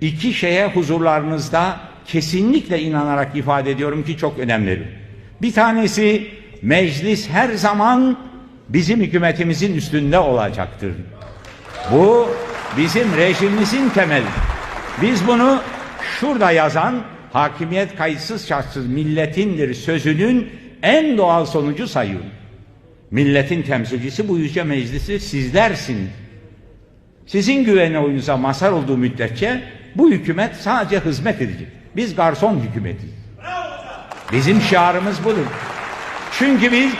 iki şeye huzurlarınızda kesinlikle inanarak ifade ediyorum ki çok önemli. Bir tanesi meclis her zaman bizim hükümetimizin üstünde olacaktır. Bu bizim rejimimizin temeli. Biz bunu şurada yazan hakimiyet kayıtsız şartsız milletindir sözünün en doğal sonucu sayıyorum. Milletin temsilcisi bu yüce meclisi sizlersiniz. Sizin güvene oyunuza mazhar olduğu müddetçe bu hükümet sadece hizmet edecek. Biz garson hükümetiyiz. Bizim şiarımız budur. Çünkü biz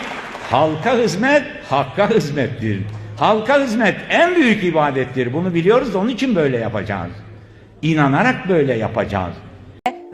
halka hizmet, hakka hizmettir. Halka hizmet en büyük ibadettir. Bunu biliyoruz onun için böyle yapacağız. İnanarak böyle yapacağız.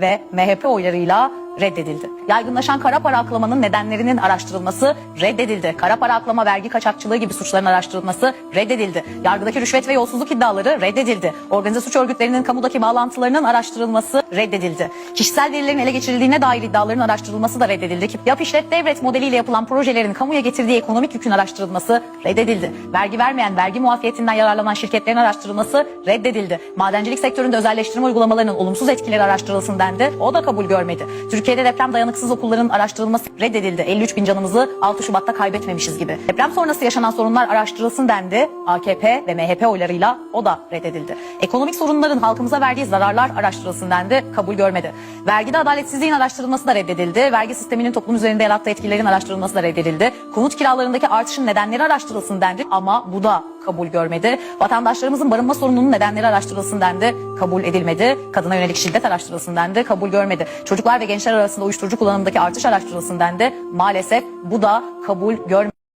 ve MHP oylarıyla reddedildi. Yaygınlaşan kara para aklamanın nedenlerinin araştırılması reddedildi. Kara para aklama, vergi kaçakçılığı gibi suçların araştırılması reddedildi. Yargıdaki rüşvet ve yolsuzluk iddiaları reddedildi. Organize suç örgütlerinin kamudaki bağlantılarının araştırılması reddedildi. Kişisel verilerin ele geçirildiğine dair iddiaların araştırılması da reddedildi. Yap işlet devlet modeliyle yapılan projelerin kamuya getirdiği ekonomik yükün araştırılması reddedildi. Vergi vermeyen, vergi muafiyetinden yararlanan şirketlerin araştırılması reddedildi. Madencilik sektöründe özelleştirme uygulamalarının olumsuz etkileri araştırılsın dendi. O da kabul görmedi. Türkiye'de deprem dayanıksız okulların araştırılması reddedildi. 53 bin canımızı 6 Şubat'ta kaybetmemişiz gibi. Deprem sonrası yaşanan sorunlar araştırılsın dendi. AKP ve MHP oylarıyla o da reddedildi. Ekonomik sorunların halkımıza verdiği zararlar araştırılsın dendi. Kabul görmedi. Vergide adaletsizliğin araştırılması da reddedildi. Vergi sisteminin toplum üzerinde yarattığı etkilerin araştırılması da reddedildi. Konut kiralarındaki artışın nedenleri araştırılsın dendi. Ama bu da kabul görmedi. Vatandaşlarımızın barınma sorununun nedenleri araştırılsın dendi. Kabul edilmedi. Kadına yönelik şiddet araştırılsın dendi. Kabul görmedi. Çocuklar ve gençler arasında uyuşturucu kullanımındaki artış araştırılsın dendi. Maalesef bu da kabul görmedi.